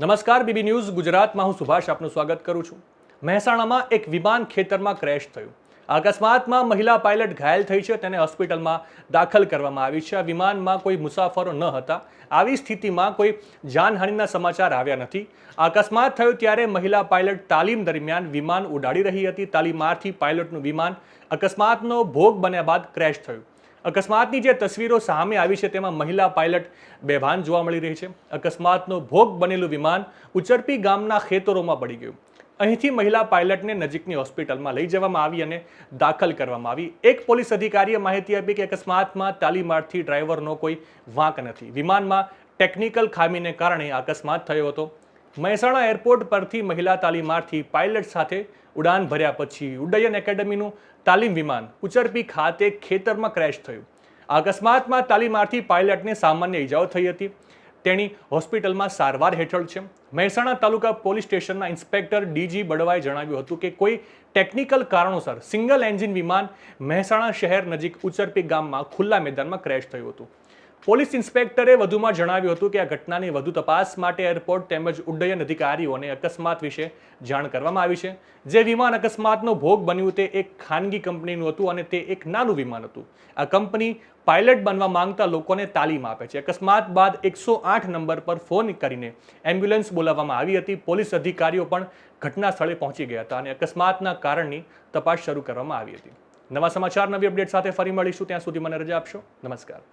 નમસ્કાર, BB news ગુજરાતમાં હું સુભાષ આપનું સ્વાગત કરું છું. મહેસાણામાં એક વિમાન ખેતરમાં ક્રેશ થયું. અકસ્માતમાં મહિલા પાયલટ ઘાયલ થઈ છે, તેને હોસ્પિટલમાં દાખલ કરવામાં આવી છે. આ વિમાનમાં કોઈ મુસાફરો ન હતા. આવી સ્થિતિમાં કોઈ જાનહાનિના સમાચાર આવ્યા નથી. અકસ્માત થયો ત્યારે મહિલા પાયલટ તાલીમ દરમિયાન વિમાન ઉડાડી રહી હતી. તાલીમાર્થી પાયલટનું વિમાન અકસ્માતનો ભોગ બન્યા બાદ ક્રેશ થયું. અકસ્માતની જે તસવીરો સામે આવી છે, તેમાં મહિલા પાયલટ બેભાન જોવા મળી રહી છે. અકસ્માતનો ભોગ બનેલું વિમાન ઉચરપી ગામના ખેતરોમાં પડી ગયું. અહીંથી મહિલા પાયલટને નજીકની હોસ્પિટલમાં લઈ જવામાં આવી અને દાખલ કરવામાં આવી. એક પોલીસ અધિકારીએ માહિતી આપી કે અકસ્માતમાં તાલીમાર્થી ડ્રાઈવરનો કોઈ વાંક નથી. વિમાનમાં ટેકનિકલ ખામીને કારણે અકસ્માત થયો હતો. મહેસાણા એરપોર્ટ પરથી મહિલા તાલીમાર્થી પાયલટ સાથે ઉડાન ભર્યા પછી ઉડ્ડયન એકેડમીનું તાલીમ વિમાન ઉચરપી ખાતે ખેતરમાં ક્રેશ થયું. આ અકસ્માતમાં તાલીમાર્થી પાયલટને સામાન્ય ઈજાઓ થઈ હતી. તેણી હોસ્પિટલમાં સારવાર હેઠળ છે. મહેસાણા તાલુકા પોલીસ સ્ટેશનના ઇન્સ્પેક્ટર ડીજી બડવાએ જણાવ્યું હતું કે કોઈ ટેકનિકલ કારણોસર સિંગલ એન્જિન વિમાન મહેસાણા શહેર નજીક ઉચરપી ગામમાં ખુલ્લા મેદાનમાં ક્રેશ થયું હતું. પોલીસ ઇન્સ્પેક્ટરે વધુમાં જણાવ્યું હતું કે આ ઘટનાની વધુ તપાસ માટે એરપોર્ટ તેમજ ઉડ્ડયન અધિકારીઓને અકસ્માત વિશે જાણ કરવામાં આવી છે. જે વિમાન અકસ્માતનો ભોગ બન્યું તે એક ખાનગી કંપનીનું હતું અને તે એક નાનું વિમાન હતું. આ કંપની પાયલટ બનવા માંગતા લોકોને તાલીમ આપે છે. અકસ્માત બાદ એકસો આઠ નંબર પર ફોન કરીને એમ્બ્યુલન્સ બોલાવવામાં આવી હતી. પોલીસ અધિકારીઓ પણ ઘટના સ્થળે પહોંચી ગયા હતા અને અકસ્માતના કારણની તપાસ શરૂ કરવામાં આવી હતી. નવા સમાચાર, નવી અપડેટ સાથે ફરી મળીશું. ત્યાં સુધી મને રજા આપશો. નમસ્કાર.